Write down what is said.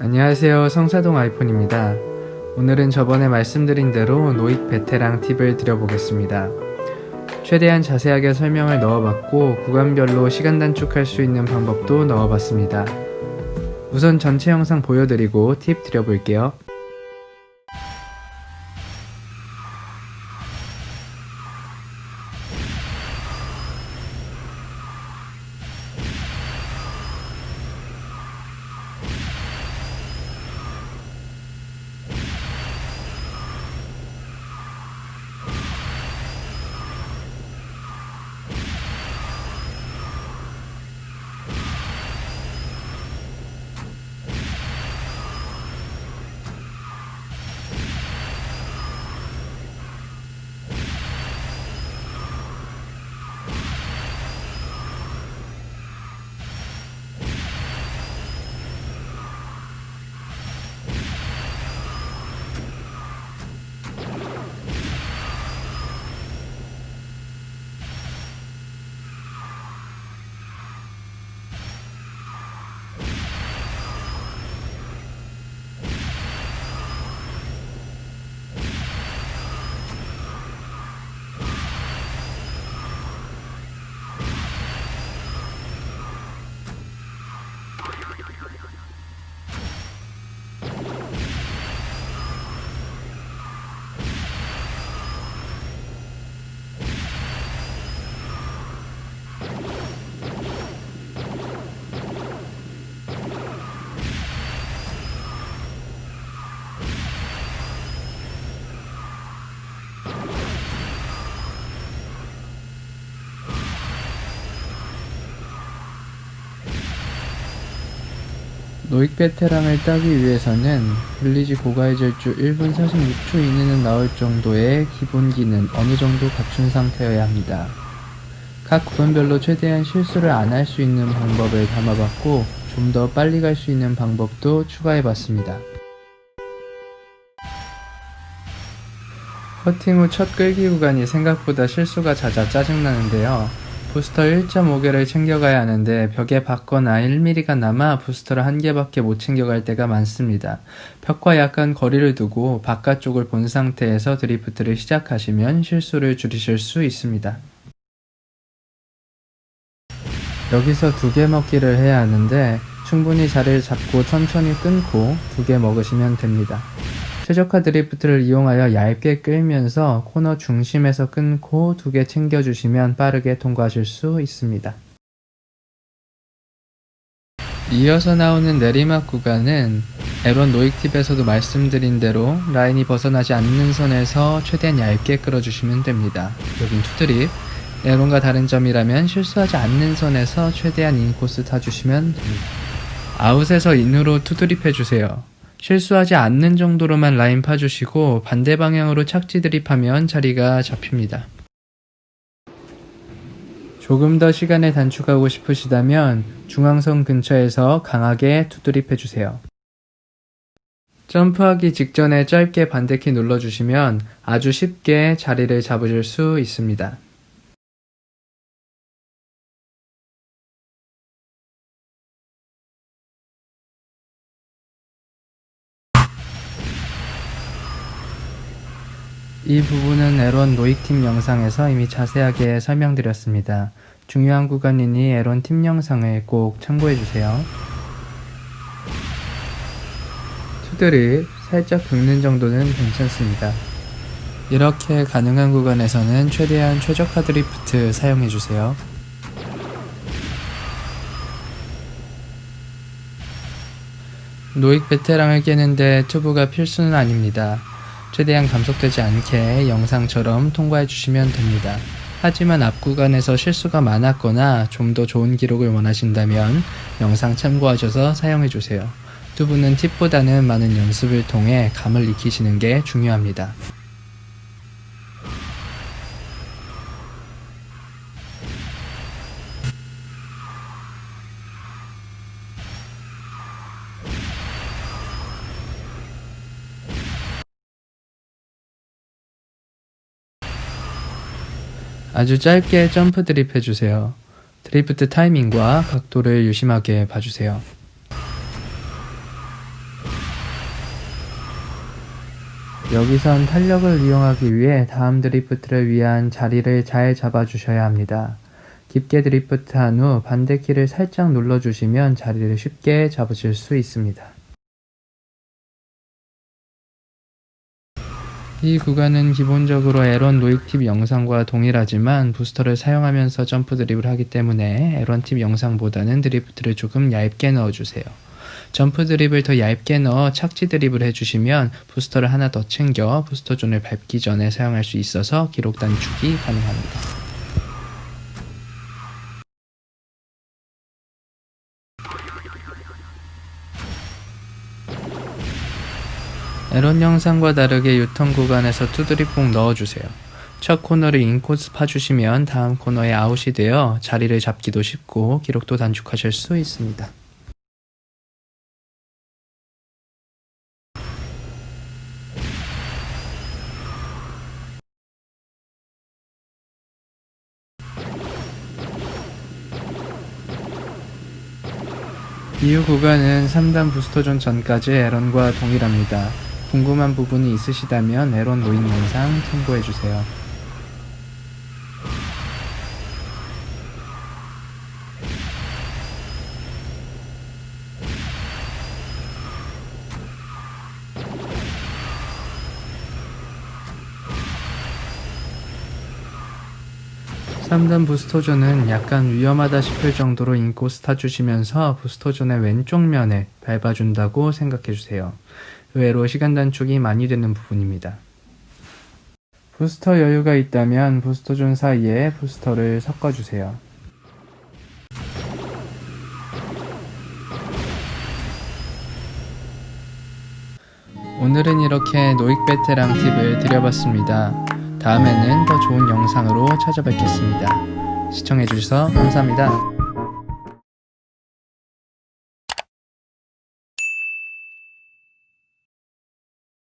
안녕하세요. 성사동 아이폰입니다. 오늘은 저번에 말씀드린 대로 노익 베테랑 팁을 드려보겠습니다. 최대한 자세하게 설명을 넣어봤고 구간별로 시간 단축할 수 있는 방법도 넣어봤습니다. 우선 전체 영상 보여드리고 팁 드려볼게요. 노익 베테랑을 따기 위해서는 블리지 고가의 절주 1분 46초 이내는 나올 정도의 기본기는 어느 정도 갖춘 상태여야 합니다. 각 구간별로 최대한 실수를 안 할 수 있는 방법을 담아봤고 좀 더 빨리 갈 수 있는 방법도 추가해봤습니다. 커팅 후 첫 끌기 구간이 생각보다 실수가 잦아 짜증나는데요. 부스터 1.5개를 챙겨가야 하는데 벽에 박거나 1mm가 남아 부스터를 한 개밖에 못 챙겨갈 때가 많습니다. 벽과 약간 거리를 두고 바깥쪽을 본 상태에서 드리프트를 시작하시면 실수를 줄이실 수 있습니다. 여기서 두 개 먹기를 해야 하는데 충분히 자리를 잡고 천천히 끊고 두 개 먹으시면 됩니다. 최적화 드리프트를 이용하여 얇게 끌면서 코너 중심에서 끊고 두 개 챙겨주시면 빠르게 통과하실 수 있습니다. 이어서 나오는 내리막 구간은 에론 노익팁에서도 말씀드린 대로 라인이 벗어나지 않는 선에서 최대한 얇게 끌어주시면 됩니다. 여긴 투드립. 에론과 다른 점이라면 실수하지 않는 선에서 최대한 인코스 타주시면 됩니다. 아웃에서 인으로 투드립 해주세요. 실수하지 않는 정도로만 라인 파주시고 반대 방향으로 착지 드립하면 자리가 잡힙니다. 조금 더 시간을 단축하고 싶으시다면 중앙선 근처에서 강하게 투드립 해주세요. 점프하기 직전에 짧게 반대키 눌러주시면 아주 쉽게 자리를 잡으실 수 있습니다. 이 부분은 에론 노익팀 영상에서 이미 자세하게 설명드렸습니다. 중요한 구간이니 에론 팀 영상을 꼭 참고해주세요. 투들이 살짝 긁는 정도는 괜찮습니다. 이렇게 가능한 구간에서는 최대한 최적화 드리프트 사용해주세요. 노익 베테랑을 깨는데 투브가 필수는 아닙니다. 최대한 감속되지 않게 영상처럼 통과해 주시면 됩니다. 하지만 앞 구간에서 실수가 많았거나 좀 더 좋은 기록을 원하신다면 영상 참고하셔서 사용해 주세요. 두 분은 팁보다는 많은 연습을 통해 감을 익히시는 게 중요합니다. 아주 짧게 점프 드립 해주세요. 드리프트 타이밍과 각도를 유심하게 봐주세요. 여기선 탄력을 이용하기 위해 다음 드리프트를 위한 자리를 잘 잡아주셔야 합니다. 깊게 드리프트한 후 반대키를 살짝 눌러주시면 자리를 쉽게 잡으실 수 있습니다. 이 구간은 기본적으로 에런 로익 팁 영상과 동일하지만 부스터를 사용하면서 점프 드립을 하기 때문에 에런 팁 영상보다는 드리프트를 조금 얇게 넣어주세요. 점프 드립을 더 얇게 넣어 착지 드립을 해주시면 부스터를 하나 더 챙겨 부스터 존을 밟기 전에 사용할 수 있어서 기록 단축이 가능합니다. 에런 영상과 다르게 유턴 구간에서 투드립 꼭 넣어주세요. 첫 코너를 인코스 파주시면 다음 코너에 아웃이 되어 자리를 잡기도 쉽고 기록도 단축하실 수 있습니다. 이후 구간은 3단 부스터존 전까지 에런과 동일합니다. 궁금한 부분이 있으시다면 에런 로잉 영상 참고해주세요. 삼단 부스터존은 약간 위험하다 싶을 정도로 인코스 타 주시면서 부스터존의 왼쪽 면을 밟아준다고 생각해주세요. 의외로 시간 단축이 많이 되는 부분입니다. 부스터 여유가 있다면 부스터 존 사이에 부스터를 섞어주세요. 오늘은 이렇게 노익 베테랑 팁을 드려봤습니다. 다음에는 더 좋은 영상으로 찾아뵙겠습니다. 시청해주셔서 감사합니다.